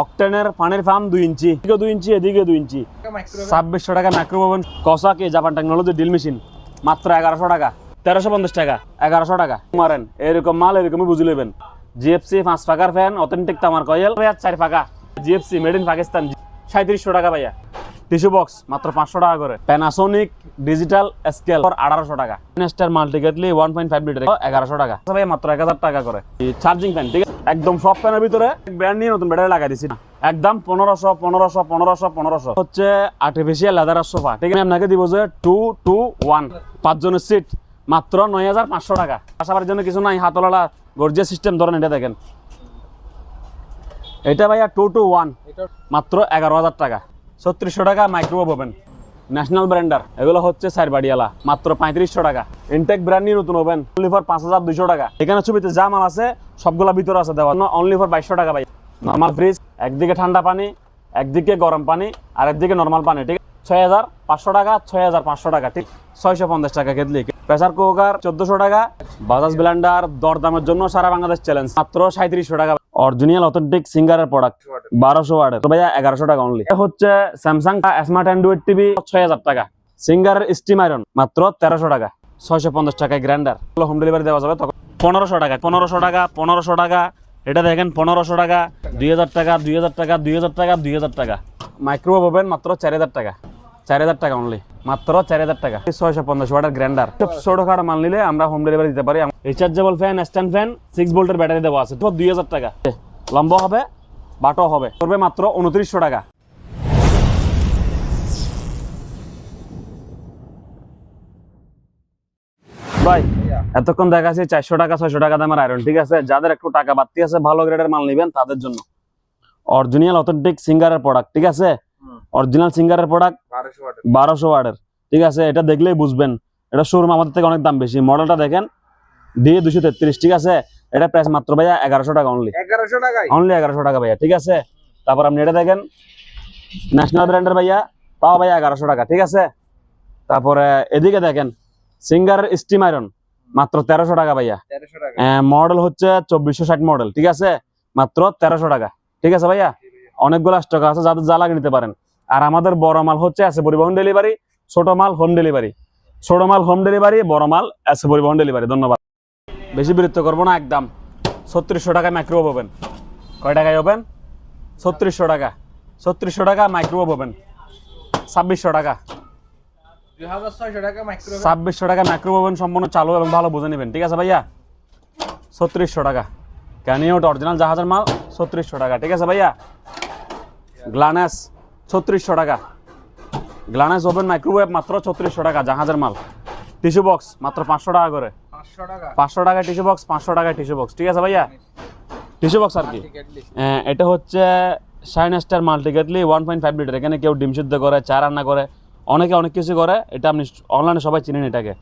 অকটেনের পানির ফার্ম দুই ইঞ্চি, এদিকে দুই ইঞ্চি, এদিকে দুই ইঞ্চি। ছাব্বিশশো টাকা মাইক্রোওভেন কসাকে জাপান টেকনোলজি ডিল মেশিন মাত্র এগারোশো টাকা, তেরোশো পঞ্চাশ টাকা, এগারোশো টাকা। মারেন, এরকম মাল এরকমই বুঝে নেবেন। জিএফসি পাঁচ ফাঁকার ফ্যান অথেন্টিক তামার কয়েল। চার ফাঁকা। জিএফসি মেড ইন পাকিস্তান সাঁত্রিশশো টাকা ভাইয়া। টিস্যু বক্স মাত্র পাঁচশো টাকা করে। প্যানাসোনিক ডিজিটাল স্কেল আঠারোশো টাকা। নেস্টার মাল্টিকেটলি ওয়ান পয়েন্ট ফাইভ লিটার এগারোশো টাকা। ভাই মাত্র এক হাজার টাকা করে। চার্জিং ফ্যান ঠিক আছে? একদম সব ফ্যানের ভিতরে ব্র্যান্ড নিয়ে নতুন ব্যাটারি লাগাই দিছি। একদম পনেরোশো পনেরোশো পনেরোশো পনেরোশো। হচ্ছে আর্টিফিশিয়াল লেদারের সোফা ঠিক আছে? আপনাকে দিব যে টু টু ওয়ান পাঁচজনের সিট মাত্র নয় হাজার পাঁচশো টাকা। আসাবার জন্য কিছু নাই হাতলা গর্জিয়া সিস্টেম ধরেন এটা দেখেন। এটা ভাইয়া টু টু ওয়ান মাত্র এগারো হাজার টাকা। ছত্রিশশো টাকা মাইক্রোওয়েভ ওভেন। ন্যাশনাল ব্র্যান্ডার, এগুলো হচ্ছে সাইরবাড়িয়ালা মাত্র পঁয়ত্রিশশো টাকা। ইনটেক ব্র্যান্ড নিয়ে নতুন ওভেন অনলি ফর পাঁচ হাজার দুইশো টাকা। এখানে ছবিতে যা মাল আছে, সবগুলা ভিতরে আছে দেওয়া। অনলি ফর বাইশশো টাকা ভাই। নর্মাল ফ্রিজ একদিকে ঠান্ডা পানি, একদিকে গরম পানি, আর একদিকে নর্মাল পানি, ঠিক ছয় হাজার পাঁচশো টাকা ছয় হাজার পাঁচশো টাকা, ঠিক? ছয়শো পঞ্চাশ টাকা কেটলি। প্রেসার কুকার চোদ্দশো টাকা। বাজাজ ব্লেন্ডার দরদামের জন্য সারা বাংলাদেশ চ্যালেঞ্জ মাত্র সাঁত্রিশশো টাকা অরিজিনাল অথেন্টিক সিঙ্গারের প্রোডাক্ট বারোশো ওয়ার্ডের। তো ভাইয়া, এগারোশো টাকা অনলি হচ্ছে স্যামসাং স্মার্ট অ্যান্ড্রয়েড টিভি ছয় হাজার টাকা। সিঙ্গারের স্টিম আয়রন মাত্র তেরোশো টাকা। ছয়শো পঞ্চাশ টাকায় গ্রাইন্ডার হোম ডেলিভারি দেওয়া যাবে, তখন পনেরোশো টাকা পনেরোশো টাকা পনেরোশো টাকা। এটা দেখেন, পনেরোশো টাকা, দুই হাজার টাকা, দুই হাজার টাকা, দুই হাজার টাকা, দুই হাজার টাকা। মাইক্রোওয়েভ ওভেন মাত্র চার হাজার টাকা। চার হাজার টাকা অনলি মাত্র চার হাজার টাকা। ছয়শো পঞ্চাশ ওয়াটার গ্রাইন্ডার ছোটখাটো মাল নিলে আমরা হোম ডেলিভারি দিতে পারি। Rechargeable fan stand fan six ভোল্টের ব্যাটারি দেওয়া আছে। দুই হাজার টাকা। লম্বা হবে বাটো হবে। করবে মাত্র উনত্রিশশো টাকা। ভাই, এতক্ষণ দেখাচ্ছি চারশো টাকা, ছয়শো টাকা দামের আয়রন ঠিক আছে? যাদের একটু টাকা বাড়তি আছে, ভালো গ্রেডের মাল নেবেন তাদের জন্য। অরিজিনাল অথেন্টিক সিঙ্গারের প্রোডাক্ট ঠিক আছে? অরিজিনাল সিঙ্গারের প্রোডাক্ট বারোশো ওয়ার্ডের ঠিক আছে এটা দেখলেই বুঝবেন। এটা শোরুম আমাদের থেকে অনেক দাম বেশি। মডেলটা দেখেন দিয়ে দুশো তেত্রিশ ঠিক আছে? এটা প্রাইস মাত্র ভাইয়া এগারোশো টাকা অনলি এগারোশো টাকায়? অনলি এগারোশো টাকা ভাইয়া ঠিক আছে? তারপর আপনি এটা দেখেন ন্যাশনাল ব্র্যান্ডের ভাইয়া তাও ভাইয়া এগারোশো টাকা ঠিক আছে? তারপরে এদিকে দেখেন সিঙ্গারের স্টিম আয়রন মাত্র তেরোশো টাকা ভাইয়া। মডেল হচ্ছে চব্বিশশো ষাট মডেল ঠিক আছে? মাত্র তেরোশো টাকা ঠিক আছে ভাইয়া? অনেকগুলো স্টক আছে যাদের যা লাগে নিতে পারেন। আর আমাদের বড় মাল হচ্ছে আছে পরিবহন ডেলিভারি ছোট মাল হোম ডেলিভারি ছোট মাল হোম ডেলিভারি বড় মাল আছে পরিবহন ডেলিভারি ধন্যবাদ। বেশি বিরক্ত করব না একদম। ছত্রিশশো টাকা মাইক্রোওয়েভ ওভেন কয় টাকায় ওভেন ছত্রিশশো টাকা। ছত্রিশশো টাকা মাইক্রোওয়েভ ওভেন ছাব্বিশশো টাকা। ছাব্বিশশো টাকা মাইক্রোওয়েভ ওভেন সম্পূর্ণ চালু এবং ভালো বুঝে নেবেন। ঠিক আছে ভাইয়া? ছত্রিশশো টাকা। ক্যানিওট অরিজিনাল জাহাজের মাল? ছত্রিশশো টাকা। ঠিক আছে ভাইয়া? গ্লানেস ছত্রিশশো টাকা। গ্লানেস ওভেন মাইক্রোওয়েভ মাত্র ছত্রিশশো টাকা জাহাজের মাল। টিস্যু বক্স মাত্র পাঁচশো টাকা করে। পাঁচশো টাকা? টিস্যু বক্স পাঁচশো টাকা টিস্যু বক্স। ঠিক আছে ভাইয়া? টিস্যু বক্স আর কি? এটা হচ্ছে shine star multi kettle one point five litre এখানে কেউ ডিম সিদ্ধ করে চা রান্না করে অনেকে অনেক কিছু করে। এটা আপনি অনলাইনে সবাই চিনেন এটাকে।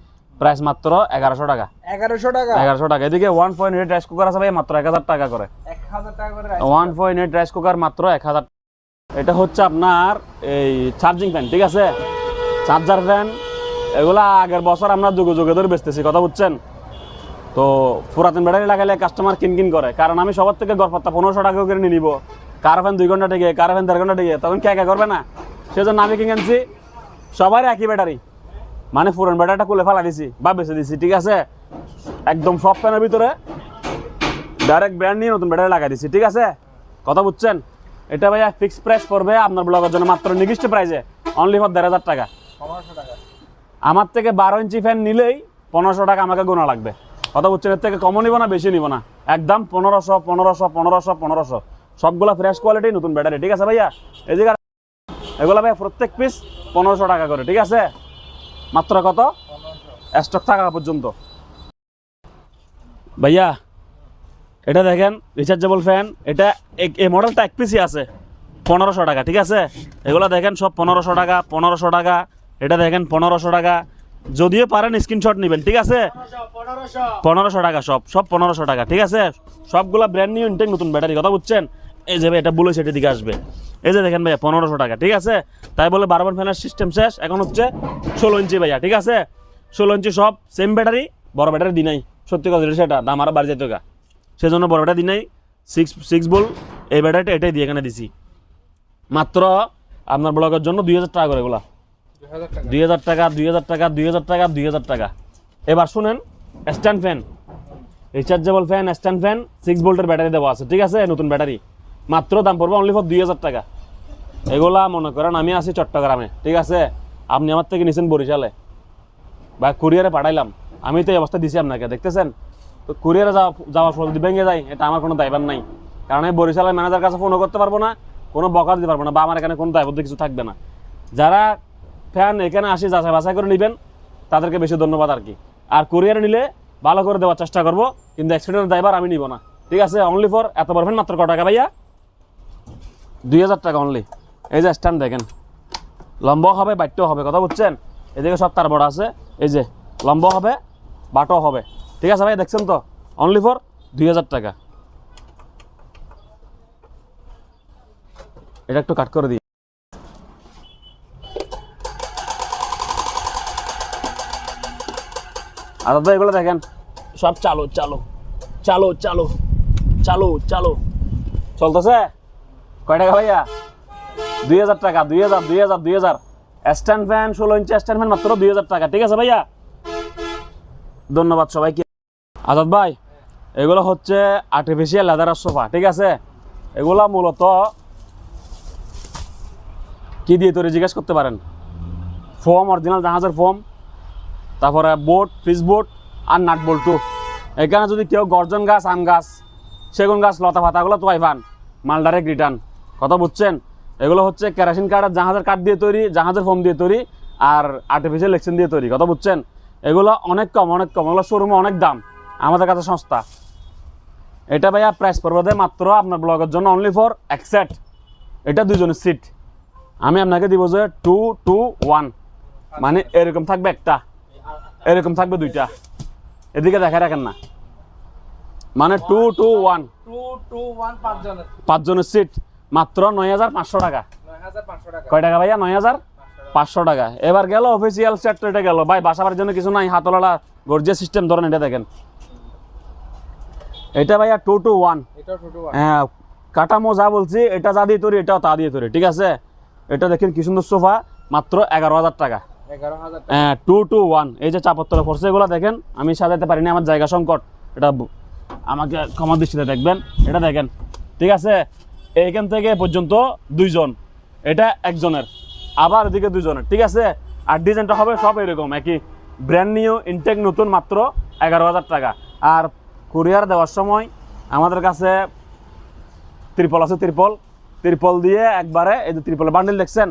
প্রাইস মাত্র এগারোশো টাকা। এগারোশো টাকা? এগারোশো টাকা। এদিকে one point eight rice cooker আছে ভাই মাত্র এক হাজার টাকা করে। এক হাজার টাকা করে one point eight rice cooker মাত্র এক হাজার এটা হচ্ছে আপনার এই চার্জিং ফ্যান ঠিক আছে? চার্জার ফ্যান এগুলা আগের বছর আমরা যুগে যুগে ধরে বেচতেছি, কথা বুঝছেন? তো পুরাতন ব্যাটারি লাগালে কাস্টমার কিন কিন করে, কারণ আমি সবার থেকে গড়পাত্তা পনেরোশো টাকা করে নিয়ে নিব। কার ফ্যান দুই ঘণ্টা টিকে, কার ফ্যান দেড় ঘণ্টা টিকে, তখন কে কে করবে না? সেজন্য আমি কিনে আনছি সবারই একই ব্যাটারি। মানে পুরান ব্যাটারিটা খুলে ফেলা দিছি বা বেছে দিছি, ঠিক আছে? একদম সব ফ্যানের ভিতরে ডাইরেক্ট ব্র্যান্ড নিয়ে নতুন ব্যাটারি লাগাই দিছি, ঠিক আছে? কথা বুঝছেন? এটা ভাইয়া ফিক্স প্রাইস পড়বে আপনার ব্লগের জন্য মাত্র নির্দিষ্ট প্রাইসে অনলি ফর দেড় হাজার টাকা। আমার থেকে বারো ইঞ্চি ফ্যান নিলেই পনেরোশো টাকা আমাকে গোনা লাগবে। কথা বুঝছেন? এর থেকে কমও নিব না বেশি নিব না। একদম পনেরোশো পনেরোশো পনেরোশো পনেরোশো। সবগুলো ফ্রেশ কোয়ালিটি নতুন ব্যাটারি ঠিক আছে ভাইয়া? এই যে এগুলো ভাই প্রত্যেক পিস পনেরোশো টাকা করে ঠিক আছে? মাত্র কত? স্টক থাকা পর্যন্ত। ভাইয়া এটা দেখেন রিচার্জেবল ফ্যান এটা এই মডেলটা এক পিসই আছে, পনেরোশো টাকা, ঠিক আছে? এগুলো দেখেন সব পনেরোশো টাকা পনেরোশো টাকা, এটা দেখেন পনেরোশো টাকা। যদিও পারেন স্ক্রিনশট নেবেন, ঠিক আছে? পনেরোশো টাকা সব সব পনেরোশো টাকা, ঠিক আছে? সবগুলা ব্র্যান্ড নিউ ইনটেক নতুন ব্যাটারি কথা বুঝছেন? এই যে এটা বলে সেটা দিকে আসবে। এই যে দেখেন ভাইয়া, পনেরোশো টাকা, ঠিক আছে? তাই বলে বারবার ফ্যানের সিস্টেম শেষ, এখন হচ্ছে ষোলো ইঞ্চি ভাইয়া, ঠিক আছে? ষোলো ইঞ্চি সব সেম ব্যাটারি বড় ব্যাটারি দিনাই সত্যি কথা সেটা, দাম আরও বাড়ি যেত সেজন্য বড় ব্যাটারি দিই নাই। সিক্স সিক্স বল এই ব্যাটারিটা এটাই দিয়ে এখানে দিছি। মাত্র আপনার ব্লগের জন্য দুই হাজার টাকা করে এগুলা দুই হাজার টাকা, দুই হাজার টাকা, দুই হাজার টাকা, দুই হাজার টাকা। এবার শুনেন stand fan rechargeable fan stand fan six ভোল্টের ব্যাটারি দেওয়া আছে, ঠিক আছে? নতুন ব্যাটারি। মাত্র দাম পড়বে অনলি ফর দুই হাজার টাকা। এগুলা মনে করেন, আমি আছি চট্টগ্রামে, ঠিক আছে? আপনি আমার থেকে নিছেন বরিশালে। বা কুরিয়ারে পাঠাইলাম। আমি তো এই অবস্থা দিছি আপনাকে, দেখতেছেন? তো কুরিয়ারে যাওয়া যাওয়ার ফল যদি ভেঙে যায়, এটা আমার কোনো দায়ভার নাই। কারণ আমি বরিশালের ম্যানেজার কাছে ফোনও করতে পারব না, কোনো বকা দিতে পারব না, বা আমার এখানে কোনো দায়বদ্ধ কিছু থাকবে না। যারা ফ্যান এখানে আসি, যাচাই বাছাই করে নেবেন, তাদেরকে বেশি ধন্যবাদ আর কি। আর কুরিয়ারে নিলে ভালো করে দেওয়ার চেষ্টা করব, কিন্তু অ্যাক্সিডেন্ট ড্রাইভার আমি নিব না। ঠিক আছে অনলি ফর এত পারবেন মাত্র ক টাকা ভাইয়া? দুই হাজার টাকা অনলি এই যে স্ট্যান্ড দেখেন। লম্ব হবে বাট্য হবে, কথা বুঝছেন? এদিকে সব তার বড় আছে। এই যে লম্ব হবে বাটো হবে। ঠিক আছে ভাই দেখছেন তো? অনলি ফর দুই হাজার টাকা। এটা একটু কাট করে দিই। আর দাদা এগুলো দেখেন। সব চালু চালু। চালু চালু। চালু চালু। চলতেছে? কয় টাকা ভাইয়া? দুই হাজার টাকা দুই হাজার দুই হাজার দুই হাজার। স্ট্যান্ড ফ্যান ষোলো ইঞ্চি স্ট্যান্ড ফ্যান মাত্র দুই হাজার টাকা। ঠিক আছে ভাইয়া? ধন্যবাদ সবাইকে। আজাদ ভাই, এগুলো হচ্ছে আর্টিফিশিয়াল লেদারের সোফা, ঠিক আছে? এগুলা মূলত কি দিয়ে তৈরি জিজ্ঞেস করতে পারেন? ফোম অরিজিনাল জাহাজের ফোম, তারপরে বোট ফিস বোট আর নাট বল্টু এখানে যদি কেউ গর্জন গাছ, আম গাছ, সেগুন গাছ, লতা পাতাগুলো তো পাইবান মাল ডাইরেক্ট রিটার্ন কথা বুঝছেন? এগুলো হচ্ছে কেরাসিন কাঠ আর জাহাজের কাঠ দিয়ে তৈরি, জাহাজের ফোম দিয়ে তৈরি আর আর্টিফিশিয়াল লেকশন দিয়ে তৈরি। কথা বুঝছেন? এগুলো অনেক কম অনেক কম, এগুলো শোরুমে অনেক দাম। আমাদের কাছে সস্তা। এটা ভাইয়া প্রাইস পড়বে মাত্র আপনার ব্লগের জন্য অনলি ফর একসেট এটা দুজনের সিট আমি আপনাকে দিব যে টু টু ওয়ান মানে এরকম থাকবে একটা। এরকম থাকবে দুইটা। এদিকে দেখা রাখেন না। মানে টু টু ওয়ান পাঁচজনের। সিট মাত্র নয় হাজার পাঁচশো টাকা। নয় হাজার পাঁচশো টাকা। কয় টাকা ভাইয়া? নয় হাজার পাঁচশো টাকা। এবার গেল অফিসিয়াল সেট এটা গেল। ভাই বাসাবার জন্য কিছু নাই। হাতলালা গর্জিয়া সিস্টেম ধরেন এটা দেখেন। এটা ভাইয়া টু টু ওয়ান হ্যাঁ কাটামো যা বলছি এটা যা দিয়ে তৈরি এটাও তা দিয়ে তৈরি ঠিক আছে? এটা দেখেন কি সুন্দর সোফা মাত্র এগারো হাজার টাকা। হ্যাঁ টু টু ওয়ান এই যে চাপত্তরে পড়ছে এগুলো দেখেন আমি সাজাতে পারিনি আমার জায়গা সংকট। এটা আমাকে ক্ষমা দৃষ্টিতে দেখবেন। এটা দেখেন ঠিক আছে? এইখান থেকে পর্যন্ত দুইজন। এটা একজনের। আবার এদিকে দুইজনের ঠিক আছে? আর ডিজাইনটা হবে সব এরকম একই। ব্র্যান্ড নিউ ইনটেক নতুন মাত্র এগারো হাজার টাকা। আর কুরিয়ার দেওয়ার সময় আমাদের কাছে ত্রিপল আছে, ত্রিপল। ত্রিপল দিয়ে একবারে, এই যে ত্রিপলের বান্ডেল দেখছেন?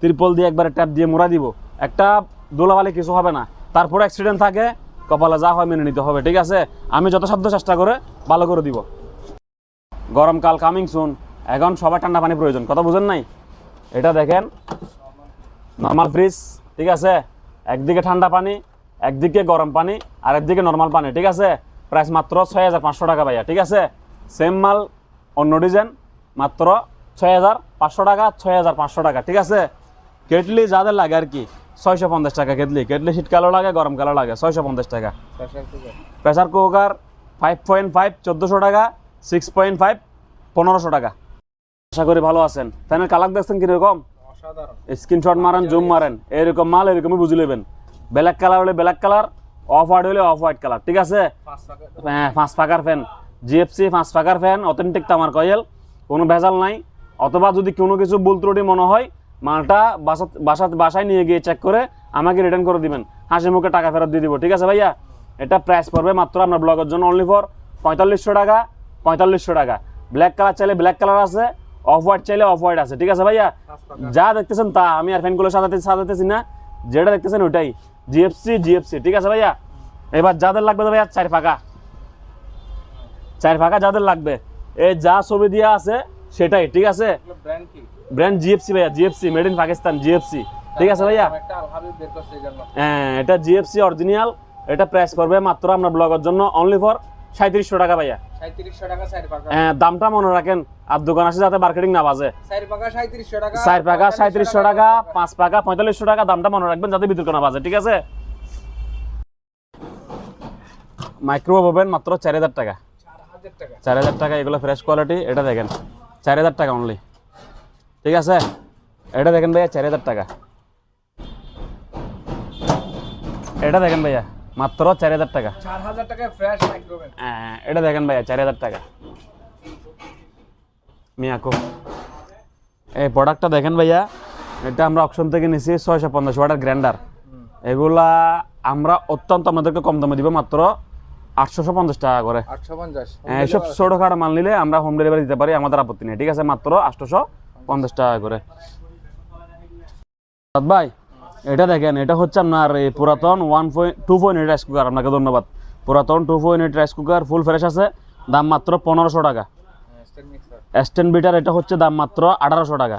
ত্রিপল দিয়ে একবারে ট্যাপ দিয়ে মোড়া দিব। একটা দোলাবালি কিছু হবে না। তারপরে অ্যাক্সিডেন্ট থাকে, কপালে যা হয় মেনে নিতে হবে, ঠিক আছে? আমি যথাসাধ্য চেষ্টা করে ভালো করে দিব। গরমকাল কামিং সুন এখন সবার ঠান্ডা পানি প্রয়োজন। কথা বুঝেন নাই? এটা দেখেন নর্মাল ফ্রিজ ঠিক আছে? একদিকে ঠান্ডা পানি, একদিকে গরম পানি আর একদিকে নর্মাল পানি, ঠিক আছে? প্রাইস মাত্র ছয় হাজার পাঁচশো টাকা ভাইয়া ঠিক আছে? সেম মাল অন্য ডিজাইন মাত্র ছয় হাজার পাঁচশো টাকা ছয় হাজার পাঁচশো টাকা ঠিক আছে? কেটলি যাদের লাগে আর কি ছয়শো পঞ্চাশ টাকা কেটলি। কেটলি শীতকালও লাগে গরমকালও লাগে ছয়শো পঞ্চাশ টাকা। Pressure cooker five point five চোদ্দোশো টাকা সিক্স পয়েন্ট ফাইভ পনেরোশো টাকা। আশা করি ভালো আছেন। ফ্যানের কালার দেখছেন কীরকম? স্ক্রিনশট মারেন জুম মারেন এরকম মাল এরকমই বুঝে নেবেন। ব্ল্যাক কালার হলে ব্ল্যাক কালার অফ হোয়াইট হলে অফ হোয়াইট কালার ঠিক আছে? হ্যাঁ পাঁচ পাকার ফ্যান জিএফসি পাঁচ পাকার ফ্যান অথেন্টিক তামার কয়েল কোনো ভেজাল নাই। অথবা যদি কোনো কিছু ভুল ত্রুটি মনে হয় মালটা বাসা বাসা বাসায় নিয়ে গিয়ে চেক করে আমাকে রিটার্ন করে দিবেন। হাসি মুখে টাকা ফেরত দিয়ে দিব ঠিক আছে ভাইয়া? এটা প্রাইস পড়বে মাত্র আপনার ব্লগের জন্য অনলি ফর পঁয়তাল্লিশশো টাকা পঁয়তাল্লিশশো টাকা। ব্ল্যাক কালার চাইলে ব্ল্যাক কালার আছে অফ হোয়াইট চাইলে অফ হোয়াইট আছে ঠিক আছে ভাইয়া? যা দেখতেছেন তা আমি আর ফ্যানগুলো সাজাতে সাজাতেছি না। যেটা দেখতেছেন ওটাই জিএফসি জিএফসি ঠিক আছে ভাইয়া? এবার যাদের লাগবে ভাইয়া চার ফাঁকা। চার ফাঁকা যাদের লাগবে। এই যা ছবি দেওয়া আছে সেটাই ঠিক আছে? ব্র্যান্ড জিএফসি ভাইয়া GFC made in Pakistan GFC ঠিক আছে ভাইয়া? হ্যাঁ এটা জিএফসি অরিজিনাল এটা প্রাইস পড়বে মাত্র আপনার ব্লগের জন্য অনলি ফর সাঁত্রিশশো টাকা ভাইয়া। সাঁত্রিশশো টাকা চার পাকা। হ্যাঁ দামটা মনে রাখেন আর দোকান আসে যাতে মার্কেটিং না বাজে। চার পাকা সাঁত্রিশশো টাকা চার পাকা সাঁত্রিশশো টাকা পাঁচ পাকা। পঁয়তাল্লিশশো টাকা দামটা মনে রাখবেন যাতে বিদ্যুৎ না বাজে ঠিক আছে? মাইক্রোওয়েভ ওভেন মাত্র চার হাজার টাকা। হাজার টাকা। চার হাজার টাকা এগুলো ফ্রেশ কোয়ালিটি এটা দেখেন। চার হাজার টাকা অনলি ঠিক আছে? এটা দেখেন ভাইয়া চার হাজার টাকা। এটা দেখেন ভাইয়া। মাত্র চার হাজার টাকা। চার হাজার টাকায় ফ্রেশ মাইক্রোওভেন হ্যাঁ, এটা দেখেন ভাইয়া চার হাজার টাকা। মিয়াকো। এই প্রোডাক্টটা দেখেন ভাইয়া এটা আমরা অপশন থেকে নিছি ছয়শো পঞ্চাশ ওয়াটার গ্রাইন্ডার এগুলা আমরা অত্যন্ত আমাদেরকে কম দামে দিব মাত্র আটশোশো পঞ্চাশ টাকা করে। আটশো পঞ্চাশ। এইসব ছোটোখাটো মাল নিলে আমরা হোম ডেলিভারি দিতে পারি আমাদের আপত্তি নেই ঠিক আছে? মাত্র আটশোশো পঞ্চাশ টাকা করে। ভাই এটা দেখেন, এটা হচ্ছে আপনার এই পুরাতন one point two point eight rice cooker আপনাকে ধন্যবাদ। পুরাতন two point eight rice cooker full fresh আছে, দাম মাত্র পনেরোশো টাকা। স্টেন মিক্সার এস্টেন বিটার এটা হচ্ছে দাম মাত্র আঠারোশো টাকা।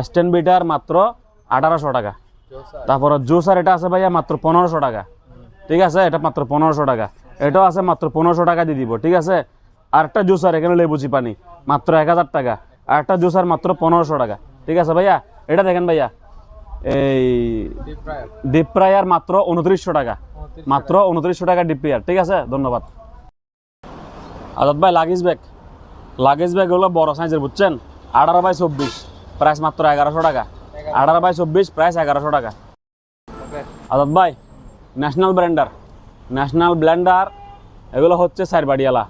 এস্টেন বিটার মাত্র আঠারোশো টাকা। তারপর জুসার এটা আছে ভাইয়া মাত্র পনেরোশো টাকা। ঠিক আছে? এটা মাত্র পনেরোশো টাকা। এটাও আছে মাত্র পনেরোশো টাকা দিয়ে দিব, ঠিক আছে? আর একটা জুসার এখানে লেবুচি পানি মাত্র এক হাজার টাকা। আর একটা জুসার মাত্র পনেরোশো টাকা। ঠিক আছে ভাইয়া? এটা দেখেন ভাইয়া। এই ডিপ ফ্রায়ার ডিপ মাত্র উনত্রিশশো টাকা। মাত্র উনত্রিশশো টাকা ডিপ ফ্রায়ার ঠিক আছে? ধন্যবাদ। আজাদ ভাই লাগেজ ব্যাগ লাগেজ ব্যাগ হলো বড় সাইজের বুঝছেন? আঠারো বাই চব্বিশ প্রাইস মাত্র এগারোশো টাকা। আঠারো বাই চব্বিশ প্রাইস এগারোশো টাকা। আজাদ ভাই ন্যাশনাল ব্র্যান্ডার ন্যাশনাল ব্লেন্ডার এগুলো হচ্ছে চার বাড়িওয়ালা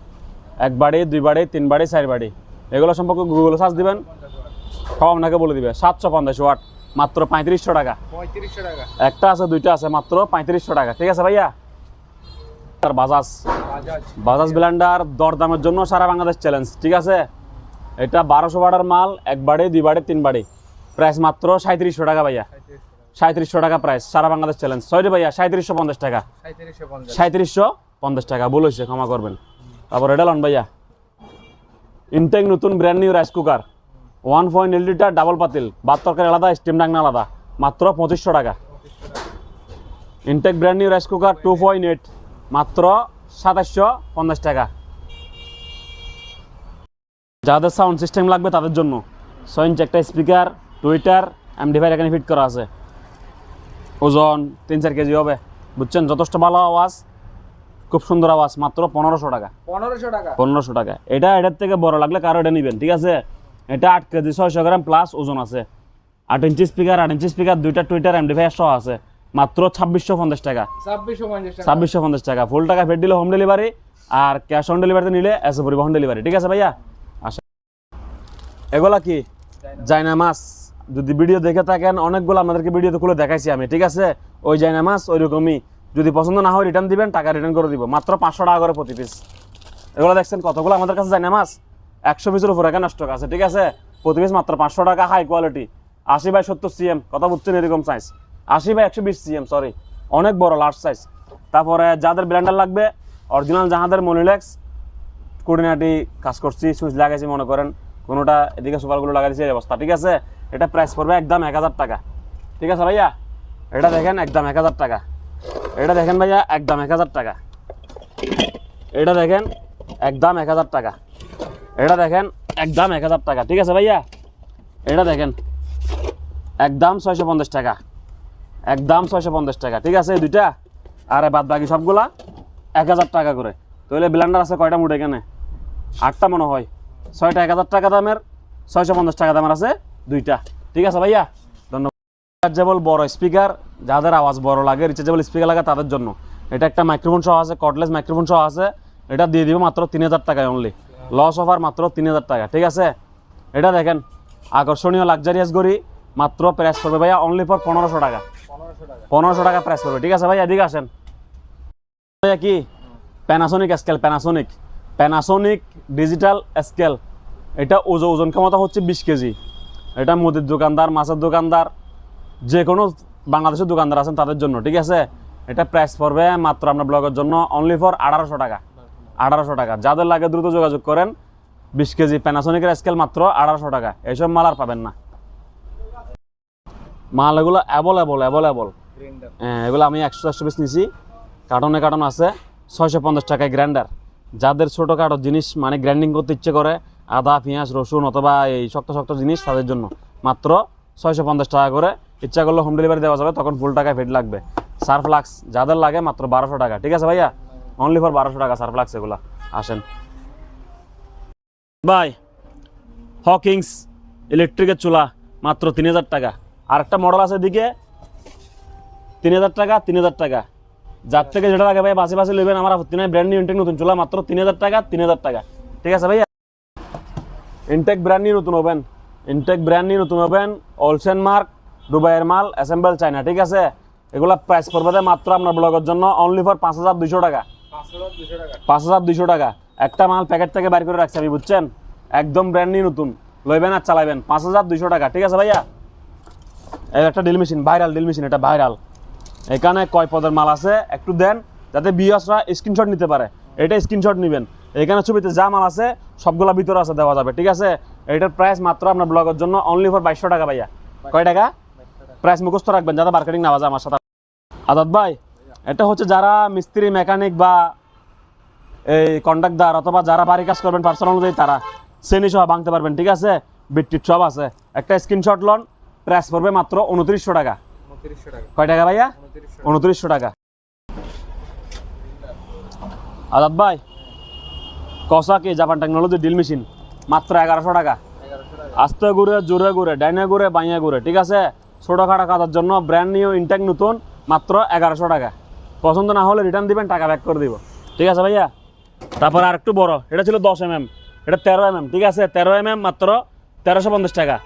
এক বাড়ি দুই বাড়ি তিন বাড়ি চার বাড়ি। এগুলো সম্পর্কে গুগল সার্চ দিবেন। সব আপনাকে বলে দিবে। সাতশো পঞ্চাশ ওয়াট। মাত্র পঁয়ত্রিশশো টাকা। পঁয়ত্রিশশো টাকা। একটা আছে দুইটা আছে মাত্র পঁয়ত্রিশশো টাকা। ঠিক আছে ভাইয়া? তার বাজাজ। বাজাজ। ব্ল্যান্ডার দরদামের জন্য সারা বাংলাদেশ চ্যালেঞ্জ ঠিক আছে? এটা বারোশো বাড়ার মাল এক বাড়ি দুই বাড়ি তিন বাড়ি। প্রাইস মাত্র সাঁত্রিশশো টাকা ভাইয়া। সাঁত্রিশশো টাকা প্রাইস সারা বাংলাদেশ চ্যালেঞ্জ। সরি ভাইয়া সাঁত্রিশশো পঞ্চাশ টাকা। সাঁত্রিশশো পঞ্চাশ। টাকা হয়েছে ক্ষমা করবেন। তারপর এটা লন ভাইয়া। ইনটেক নতুন brand new rice cooker one point eight litre double পাতিল ভাত তরকারি আলাদা স্টিম ডাকনা আলাদা মাত্র পঁচিশশো টাকা। Intech brand new rice cooker two point eight মাত্র সাতাশশো পঞ্চাশ টাকা। যাদের সাউন্ড সিস্টেম লাগবে তাদের জন্য। ছয় ইঞ্চ একটা স্পিকার টুইটার এমডিফাই এখানে ফিট করা আছে। ওজন তিন চার কেজি হবে। বুঝছেন? যথেষ্ট ভালো আওয়াজ খুব সুন্দর আওয়াজ মাত্র পনেরোশো টাকা। পনেরোশো টাকা। পনেরোশো টাকা। এটা এটার থেকে বড় লাগলে কারও এটা নেবেন ঠিক আছে? এটা আট কেজি ছয়শো গ্রাম প্লাস ওজন আছে। আট ইঞ্চি স্পিকার আট ইঞ্চি স্পিকার দুইটা টুইটার এমডিফাই সহ আছে। মাত্র ছাব্বিশশো পঞ্চাশ টাকা। ছাব্বিশশো পঞ্চাশ টাকা। ছাব্বিশশো পঞ্চাশ টাকা। ফুল টাকা ফের দিলে হোম ডেলিভারি আর ক্যাশ অন ডেলিভারিতে নিলে এসে পরিবহন ডেলিভারি ঠিক আছে ভাইয়া? আসা এগুলা কি? জাইনা মাছ। যদি ভিডিও দেখে থাকেন অনেকগুলো আপনাদেরকে ভিডিওতে খুলে দেখাইছি আমি ঠিক আছে? ওই জাইনা মাছ ওই রকমই যদি পছন্দ না হয় রিটার্ন দিবেন টাকা রিটার্ন করে দিব। মাত্র পাঁচশো টাকা করে প্রতি পিস এগুলো দেখছেন কতগুলো? আমাদের কাছে জাইনা মাছ। একশো পিসের উপরে এখানে স্টক আছে ঠিক আছে? প্রতি পিস মাত্র পাঁচশো টাকা হাই কোয়ালিটি আশি বাই সত্তর সিএম কথা বুঝছেন এরকম সাইজ আশি বাই একশো বিশ সিএম সরি অনেক বড় লার্জ সাইজ তারপরে যাদের ব্র্যান্ডার লাগবে অরিজিনাল যাহাদের মনিলেক্স কোর্ডিনাটি কাজ করছি, সুইচ লাগাইছি মনে করেন। কোনোটা এদিকে সুপারগুলো লাগাইছি এই অবস্থা, ঠিক আছে? এটা প্রাইস পড়বে একদম এক হাজার টাকা। ঠিক আছে ভাইয়া? এটা দেখেন একদম এক হাজার টাকা। এটা দেখেন ভাইয়া, একদম এক হাজার টাকা। এটা দেখেন একদম এক হাজার টাকা। এটা দেখেন একদম এক হাজার টাকা, ঠিক আছে ভাইয়া? এটা দেখেন একদম ছয়শো পঞ্চাশ টাকা, একদম ছয়শো পঞ্চাশ টাকা, ঠিক আছে দুইটা? আর বাদ বাকি সবগুলা এক হাজার টাকা করে। তাহলে ব্লেন্ডার আছে কয়টা মুঠ এখানে? আটটা মনে হয়। ছয়টা এক হাজার টাকা দামের, ছয়শো পঞ্চাশ টাকা দামের আছে দুইটা, ঠিক আছে ভাইয়া? ধন্যবাদ। রিচার্জেবল বড় স্পিকার যাদের আওয়াজ বড় লাগে রিচার্জেবল স্পিকার লাগে তাদের জন্য। এটা একটা মাইক্রোফোন সহ আছে কর্ডলেস মাইক্রোফোন সহ আছে। এটা দিয়ে দিব মাত্র তিন হাজার টাকায় অনলি লস অফার মাত্র তিন হাজার টাকা, ঠিক আছে? এটা দেখেন, আকর্ষণীয় লাক্সারিয়াস গড়ি, মাত্র প্রাইস পড়বে ভাইয়া অনলি ফর পনেরোশো টাকা। পনেরোশো টাকা প্রাইস পড়বে, ঠিক আছে ভাই এদিকে আসেন। ভাইয়া কি? Panasonic scale Panasonic Panasonic digital scale এটা ওজন ওজন ক্ষমতা হচ্ছে বিশ কেজি। এটা মুদির দোকানদার, মাছের দোকানদার, যে কোনো বাংলাদেশের দোকানদার আছেন তাদের জন্য, ঠিক আছে? এটা প্রাইস পড়বে মাত্র আপনার ব্লগের জন্য অনলি ফর আঠারোশো টাকা। আঠারোশো টাকা। যাদের লাগে দ্রুত যোগাযোগ করেন বিশ কেজি প্যানাসোনিকের স্কেল মাত্র আঠারোশো টাকা। এইসব মাল আর পাবেন না। মাল এগুলো অ্যাভেলেবল অ্যাভেলেবল হ্যাঁ, এগুলো আমি একশো একশো পিস নিছি। কার্টনে কার্টন আছে ছয়শো পঞ্চাশ টাকায় গ্রাইন্ডার যাদের ছোটোখাটো জিনিস মানে গ্রাইন্ডিং করতে ইচ্ছে করে আদা পেঁয়াজ রসুন অথবা এই শক্ত শক্ত জিনিস তাদের জন্য। মাত্র ছয়শো পঞ্চাশ টাকা করে। ইচ্ছা করলে হোম ডেলিভারি দেওয়া যাবে তখন ফুল টাকায় ফেট লাগবে। সার্ফ লাক্স যাদের লাগে মাত্র বারোশো টাকা। ঠিক আছে ভাইয়া? অনলি ফর বারোশো টাকা সার্ফ লাক্স এগুলো। আসেন। ভাই হকিংস ইলেকট্রিকের চুলা, মাত্র তিন হাজার টাকা। আর একটা মডেল আছে এদিকে। তিন হাজার টাকা, তিন হাজার টাকা। যার থেকে যেটা লাগে ভাই, বাসে বাসে নেবেন আমার আপত্তি ব্র্যান্ড নিউ ইনটেক নতুন চুলা, মাত্র তিন হাজার টাকা, তিন হাজার টাকা। ঠিক আছে ভাইয়া? ইনটেক ব্র্যান্ড নিউ নতুন হবেন। ইনটেক ব্র্যান্ড নিউ নতুন হবেন। অলসেন মার্ক দুবাইয়ের মাল অ্যাসেম্বল চাইনা ঠিক আছে? এগুলা প্রাইস পড়বে মাত্র আপনার ব্লগের জন্য। অনলি ফর পাঁচ হাজার দুশো টাকা। পাঁচ হাজার দুইশো টাকা। একটা মাল প্যাকেট থেকে বাইর করে রাখছি আমি বুঝছেন? একদম ব্র্যান্ড নিউ নতুন। লইবেন আর চালাবেন পাঁচ হাজার দুইশো টাকা ঠিক আছে ভাইয়া? একটা drill machine viral drill machine এটা ভাইরাল এখানে কয় পদের মাল আছে? একটু দেন যাতে বিয়সরা স্ক্রিনশট নিতে পারে। এটা স্ক্রিনশট নেবেন। এখানে ছবিতে যা মাল আছে সবগুলা ভিতরে আছে দেওয়া যাবে ঠিক আছে? এটার প্রাইস মাত্র আপনার ব্লগের জন্য অনলি ফর বাইশশো টাকা ভাইয়া। কয় টাকা? প্রাইস মুখস্থ রাখবেন যাতে মার্কেটিং না বাজে আমার সাথে। আদাত ভাই এটা হচ্ছে যারা মিস্ত্রি মেকানিক বা এই কন্ট্রাক্টদার অথবা যারা বাড়ি কাজ করবেন পার্সোনাল অনুযায়ী তারা শ্রেণি সহ ভাঙতে পারবেন ঠিক আছে? বিটটিট সব আছে। একটা স্ক্রিনশট লন প্রাইস পড়বে মাত্র উনত্রিশশো টাকা। কয় টাকা ভাইয়া? উনত্রিশশো টাকা। আজাদ ভাই কসা কি জাপান টেকনোলজি ডিল মেশিন মাত্র এগারোশো টাকা। এগারোশো টাকা। আস্তে ঘুরে জোরে ঘুরে ডাইনে ঘুরে বাইয়ে ঘুরে ঠিক আছে? ছোটোখাটো কাজের জন্য ব্র্যান্ড নিউ ইনটেক নতুন মাত্র এগারোশো টাকা। পছন্দ না হলে রিটার্ন দিবেন, টাকা ব্যাক করে দিব। ঠিক আছে ভাইয়া? তারপর আর একটু বড়, এটা ছিল দশ এম এম এটা তেরো এম এম ঠিক আছে? তেরো এম এম মাত্র তেরোশো পঞ্চাশ টাকা,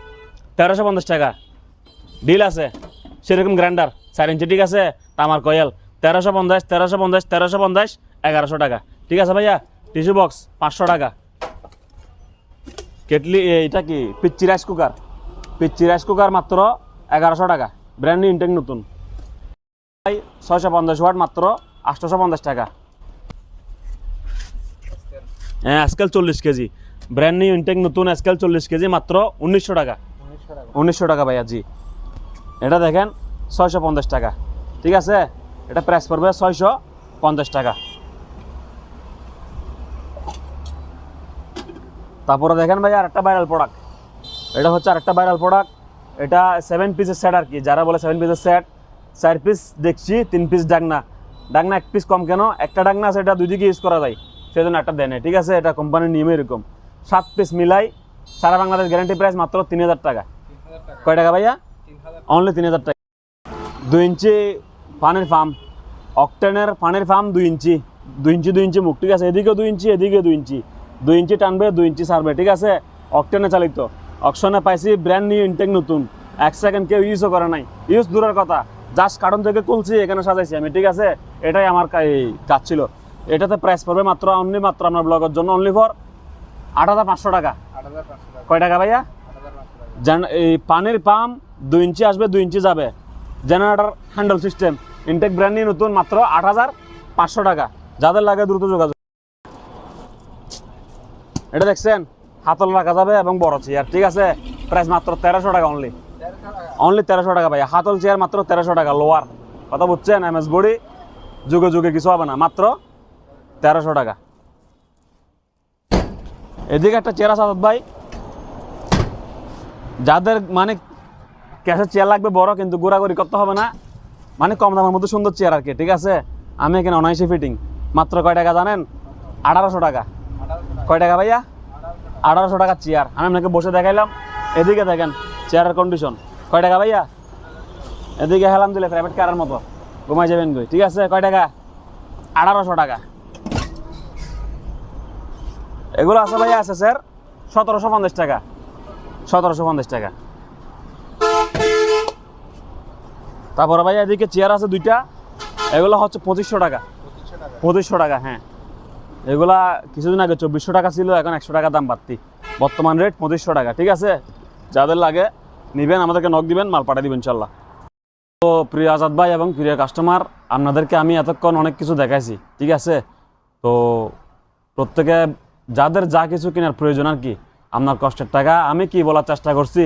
তেরোশো পঞ্চাশ টাকা। ডিল আছে, সেরকম গ্রাইন্ডার চার ইঞ্চি, ঠিক আছে? তামার কয়েল তেরোশো পঞ্চাশ তেরোশো পঞ্চাশ তেরোশো পঞ্চাশ, এগারোশো টাকা। ঠিক আছে ভাইয়া? টিস্যু বক্স পাঁচশো টাকা। কেটলি এটা কি? পিচ্চি রাইস কুকার পিচ্চি রাইস কুকার মাত্র এগারোশো টাকা। ব্র্যান্ড ইনটেক নতুন। ছয়শো পঞ্চাশ ওয়াট মাত্র আটশোশো পঞ্চাশ টাকা। হ্যাঁ আজকাল চল্লিশ কেজি। ব্র্যান্ড নিউ ইনটেক নতুন আজকাল চল্লিশ কেজি মাত্র উনিশশো টাকা। উনিশশো টাকা এটা দেখেন, ছয়শো পঞ্চাশ টাকা। ঠিক আছে? এটা প্রাইস পড়বে ছয়শো পঞ্চাশ টাকা। তারপরে দেখেন ভাই আরেকটা ভাইরাল প্রোডাক্ট এটা হচ্ছে আরেকটা ভাইরাল প্রোডাক্ট এটা সেভেন পিসের সেট আর কি। যারা বলে সেভেন পিসের সেট চার পিস দেখছি, তিন পিস ডাকনা। ডাকনা এক পিস কম কেন? একটা ডাকনা আছে, এটা দুই দিকে ইউজ করা যায়। সেজন্য একটা দেয় না ঠিক আছে? এটা কোম্পানির নিয়ম এরকম। সাত পিস মিলাই সারা বাংলাদেশ গ্যারান্টি প্রাইস মাত্র তিন হাজার টাকা। কয় টাকা ভাইয়া? অনলি তিন হাজার টাকা। দুই ইঞ্চি পানির ফার্ম অকটেনের পানির ফার্ম দুই ইঞ্চি। দুই ইঞ্চি দুই ইঞ্চি মুখ, ঠিক আছে? এদিকে দুই ইঞ্চি এদিকে দুই ইঞ্চি। দুই ইঞ্চি টানবে, দুই ইঞ্চি সারবে ঠিক আছে? অকটেনে চালিত। অকশনে পাইছি ব্র্যান্ড নিউ ইনটেক নতুন। এক সেকেন্ড কেউ ইউজও করে নাই। ইউজ দূরের কথা। জাস্ট কার্টন থেকে তুলছি এখানে সাজাইছি আমি ঠিক আছে? এটাই আমার কাজ ছিল। এটাতে প্রাইস পড়বে মাত্র অনলি মাত্র আপনার ব্লগের জন্য অনলি ফর আট হাজার পাঁচশো টাকা। কয় টাকা ভাইয়া? এই পানির পাম্প দুই ইঞ্চি আসবে দুই ইঞ্চি যাবে। Generator handle system Intech brand নিয়ে নতুন মাত্র আট হাজার পাঁচশো টাকা। যাদের লাগে দ্রুত যোগাযোগ। এটা দেখছেন? হাতল রাখা যাবে এবং বড় চেয়ার ঠিক আছে? প্রাইস মাত্র তেরোশো টাকা অনলি অনলি তেরোশো টাকা ভাই হাতল চেয়ার মাত্র তেরোশো টাকা লোয়ার কথা বুঝছেন? এম এস বডি যুগে যুগে কিছু হবে না, মাত্র তেরোশো টাকা। এদিকে একটা চেয়ার আছে ভাই। যাদের মানে ক্যাশের চেয়ার লাগবে বড়, কিন্তু ঘোরাঘুরি করতে হবে না। মানে কম দামের মধ্যে সুন্দর চেয়ার আর কি, ঠিক আছে? আমি এখানে অনায়াসি ফিটিং মাত্র কয় টাকা জানেন? আঠারোশো টাকা। কয় টাকা ভাইয়া? আঠারোশো টাকা চেয়ার আমি আপনাকে বসে দেখাইলাম। এদিকে দেখেন চেয়ারের কন্ডিশন কয় টাকা ভাইয়া? এদিকে হেলাম দিলে প্রাইভেট কারের মতো। ঘুমাই যাবেন গই ঠিক আছে, কয় টাকা? আঠারোশো টাকা। এগুলো আছে ভাইয়া আছে, স্যার। সতেরোশো পঞ্চাশ টাকা। সতেরোশো পঞ্চাশ টাকা। তারপরে ভাইয়া এদিকে চেয়ার আছে দুইটা। এগুলো হচ্ছে পঁচিশশো টাকা। পঁচিশশো টাকা হ্যাঁ। এগুলা কিছুদিন আগে চব্বিশশো টাকা ছিল, এখন একশো টাকা দাম বাড়তি। বর্তমান রেট পঁচিশশো টাকা, ঠিক আছে? যাদের লাগে নেবেন, আমাদেরকে নক দিবেন, মাল পাঠিয়ে দিবেন ইনশাল্লাহ তো প্রিয় আজাদ ভাই এবং প্রিয় কাস্টমার আপনাদেরকে আমি এতক্ষণ অনেক কিছু দেখাইছি, ঠিক আছে? তো প্রত্যেকে যাদের যা কিছু কেনার প্রয়োজন আর কি, আপনার কষ্টের টাকা, আমি কি বলার চেষ্টা করছি,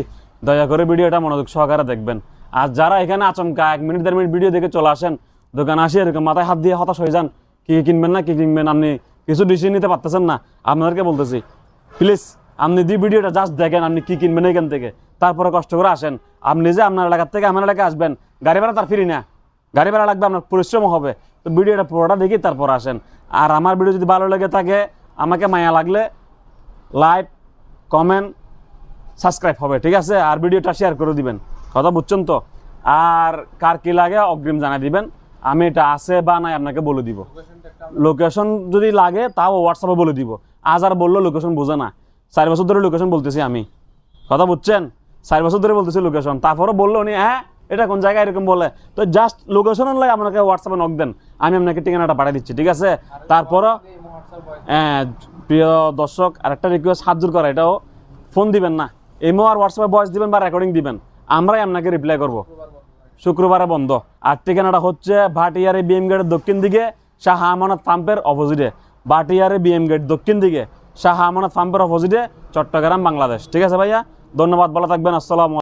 দয়া করে ভিডিওটা মনোযোগ সহকারে দেখবেন। আর যারা এখানে আচমকা এক মিনিট, দেড় মিনিট ভিডিও দেখে চলে আসেন, দোকানে আসি, এরকম মাথায় হাত দিয়ে হতাশ হয়ে যান, কি কিনবেন না, কি কিনবেন, আপনি কিছু ডিসিশন নিতে পারতেছেন না, আপনাদেরকে বলতেছি, প্লিজ, আপনি দি ভিডিওটা জাস্ট দেখেন, আপনি কি কিনবেন এখান থেকে তারপরে কষ্ট করে আসেন। আপনি যে আপনার এলাকার থেকে আমার এলাকায় আসবেন। গাড়ি ভাড়া তার ফ্রি না। গাড়ি ভাড়া লাগবে, আপনার পরিশ্রম হবে। তো ভিডিওটা পুরোটা দেখি, তারপর আসেন। আর আমার ভিডিও যদি ভালো লেগে থাকে, আমাকে মায়া লাগলে লাইক কমেন্ট সাবস্ক্রাইব হবে, ঠিক আছে? আর ভিডিওটা শেয়ার করে দিবেন। কথা বুঝছেন তো? আর কার কি লাগে অগ্রিম জানাই দিবেন। আমি এটা আছে বা নাই আপনাকে বলে দিব। লোকেশন যদি লাগে, তাও হোয়াটসঅ্যাপে বলে দিব। আজ আর বলল লোকেশন বোঝে না। চার বছর ধরে লোকেশন বলতেছি আমি। কথা বুঝছেন? চার বছর ধরে বলতেছি লোকেশন তারপরে বলল উনি হ্যাঁ এটা কোন জায়গায় এরকম বলে? তো জাস্ট লোকেশন লাগে আপনাকে হোয়াটসঅ্যাপে নক দেন। আমি আপনাকে ঠিকানাটা পাঠিয়ে দিচ্ছি ঠিক আছে? তারপরও হ্যাঁ, প্রিয় দর্শক আরেকটা রিকোয়েস্ট হাত জোর করা এটাও ফোন দিবেন না। এমও আর হোয়াটসঅ্যাপে ভয়েস দিবেন বা রেকর্ডিং দিবেন। আমরাই আপনাকে রিপ্লাই করব। শুক্রবারে বন্ধ। আর ঠিকানাটা হচ্ছে ভাটিয়ারে বিএম গেটের দক্ষিণ দিকে শাহ আমানত পাম্পের অপোজিটে ভাটিয়ারে বিএম গেট দক্ষিণ দিকে শাহ আমানত পাম্পের অপোজিটে চট্টগ্রাম বাংলাদেশ। ঠিক আছে ভাইয়া? ধন্যবাদ ভালো থাকবেন আসসালাম